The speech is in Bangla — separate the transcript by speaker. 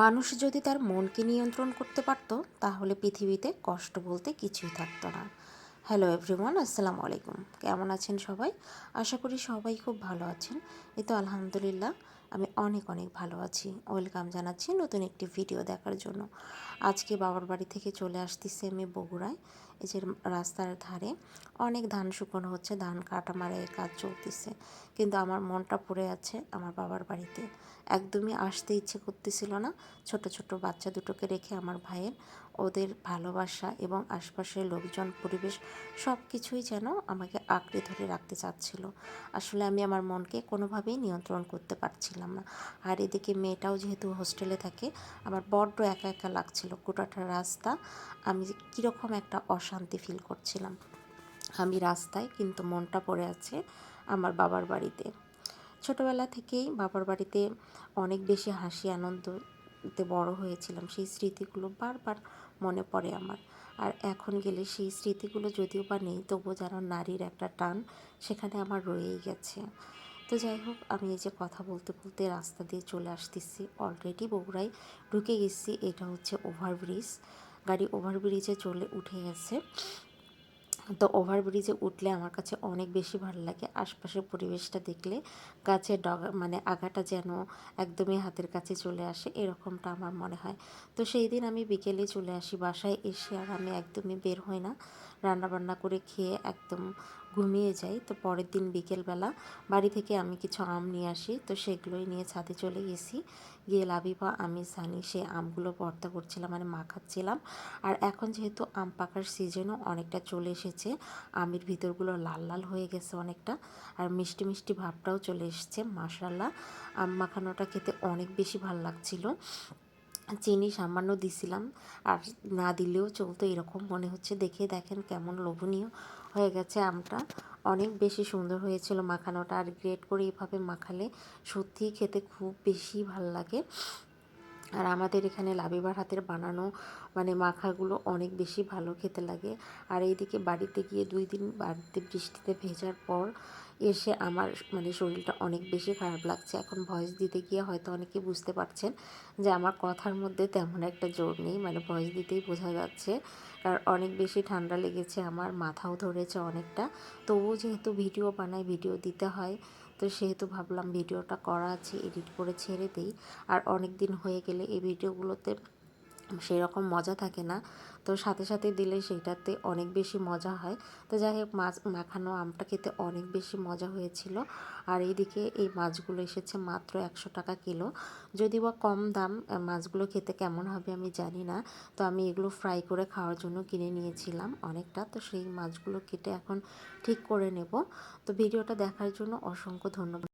Speaker 1: মানুষ যদি তার মনকে নিয়ন্ত্রণ করতে পারত, তাহলে পৃথিবীতে কষ্ট বলতে কিছুই থাকতো না। হ্যালো এভরিওয়ান আসসালামু আলাইকুম। কেমন আছেন সবাই? আশা করি সবাই খুব ভালো আছেন। এই তো আলহামদুলিল্লাহ। আমি অনেক অনেক ভালো আছি। ওয়েলকাম জানাচ্ছি নতুন একটি ভিডিও দেখার জন্য। আজকে বাবার বাড়ি থেকে চলে আসতেছি আমি বগুড়ায়, এই যে রাস্তার ধারে। অনেক ধান শুকনো হচ্ছে, ধান কাটা মারে কাজ চলতেছে। কিন্তু আমার মনটা পড়ে আছে আমার বাবার বাড়িতে। একদমই আসতে ইচ্ছে করতেছিল না। ছোট ছোট বাচ্চা দুটোকে রেখে আমার ভাইয়ের, ওদের ভালোবাসা এবং আশপাশের লোকজন, পরিবেশ সব কিছুই যেন আমাকে আঁকড়ে ধরে রাখতে চাচ্ছিল। আসলে আমি আমার মনকে কোনোভাবেই নিয়ন্ত্রণ করতে পারছিলাম না। আর এদিকে মেয়েটাও যেহেতু হোস্টেলে থাকে, আমার বড্ড একা একা লাগছিল গোটাটা রাস্তা। আমি কীরকম একটা অশান্তি ফিল করছিলাম। আমি রাস্তায় কিন্তু মনটা পড়ে আছে আমার বাবার বাড়িতে। ছোটোবেলা থেকেই বাবার বাড়িতে অনেক বেশি হাসি আনন্দতে বড় হয়েছিলাম। সেই স্মৃতিগুলো বারবার মনে পড়ে আমার। আর এখন গেলে সেই স্মৃতিগুলো যদিও বা নেই, তবুও যেন নারীর একটা টান সেখানে আমার রয়েই গেছে। তো যাই হোক, আমি এই যে কথা বলতে বলতে রাস্তা দিয়ে চলে আসতেছি। অলরেডি বগুড়ায় ঢুকে গেছি, এটা হচ্ছে ওভারব্রিজ গাড়ি ওভারব্রিজে চলে উঠে গেছে। তো ওভারব্রিজে উঠলে আমার কাছে অনেক বেশি ভালো লাগে। আশপাশের পরিবেশটা দেখলে গাছের ডগা মানে আগাটা যেন একদমই হাতের কাছে চলে আসে, এরকমটা আমার মনে হয়। তো সেই দিন আমি বিকেলে চলে আসি বাসায়, এসে আর আমি একদমই বের হই না। রান্নাবান্না করে খেয়ে একদম ঘুমিয়ে যাই। তো পরের দিন বিকেলবেলা বাড়ি থেকে আমি কিছু আম নিয়ে আসি। তো সেগুলোই নিয়ে ছাদে চলে গেছি। গিয়ে লাবিবা, আমি, সানি সে আমগুলো ভর্তা করছিলাম মানে মাখাচ্ছিলাম। আর এখন যেহেতু আম পাকার সিজনও অনেকটা চলে এসেছে, আমের ভিতরগুলো লাল লাল হয়ে গেছে অনেকটা। আর মিষ্টি মিষ্টি ভাবটাও চলে এসছে মাসাল্লাহ আম মাখানোটা খেতে অনেক বেশি ভালো লাগছিল। চিনি সামান্য দিছিলাম, আর না দিলেও চলতো এরকম। মনে হচ্ছে দেখে দেখেন কেমন লোভনীয় হয়ে গেছে আমটা। অনেক বেশি সুন্দর হয়েছিল মাখানোটা, আর গ্রেট করে এভাবে মাখালে সত্যিই খেতে খুব বেশি ভালো লাগে। আর আমাদের এখানে লাবিবার হাতের বানানো মানে মাখাগুলো অনেক বেশি ভালো খেতে লাগে। আর এইদিকে বাড়িতে গিয়ে দুই দিন বাড়িতে বৃষ্টিতে ভেজার পর এসে আমার মানে শরীরটা অনেক বেশি খারাপ লাগছে। এখন ভয়েস দিতে গিয়ে হয়তো অনেকে বুঝতে পারছেন যে আমার কথার মধ্যে তেমন একটা জোর নেই মানে ভয়েস দিতেই বোঝা যাচ্ছে। কারণ অনেক বেশি ঠান্ডা লেগেছে, আমার মাথাও ধরেছে অনেকটা। তবুও যেহেতু ভিডিও বানাই, ভিডিও দিতে হয় তো সেহেতু ভাবলাম ভিডিওটা করা আছে এডিট করে ছেড়ে দিই। আর অনেক দিন হয়ে গেলে এই ভিডিওগুলোতে সেই রকম মজা থাকে না। তো সাথে সাথে দিলে সেইটাতে অনেক বেশি মজা হয়। তো যাই হোক, মাছ, মাখানো আমটা খেতে অনেক বেশি মজা হয়েছিল। আর এইদিকে এই মাছগুলো এসেছে মাত্র একশো টাকা কিলো। যদি বা কম দাম মাছগুলো খেতে কেমন হবে আমি জানি না। তো আমি এগুলো ফ্রাই করে খাওয়ার জন্য কিনে নিয়েছিলাম অনেকটা। তো সেই মাছগুলো কেটে এখন ঠিক করে নেব। তো ভিডিওটা দেখার জন্য অসংখ্য ধন্যবাদ।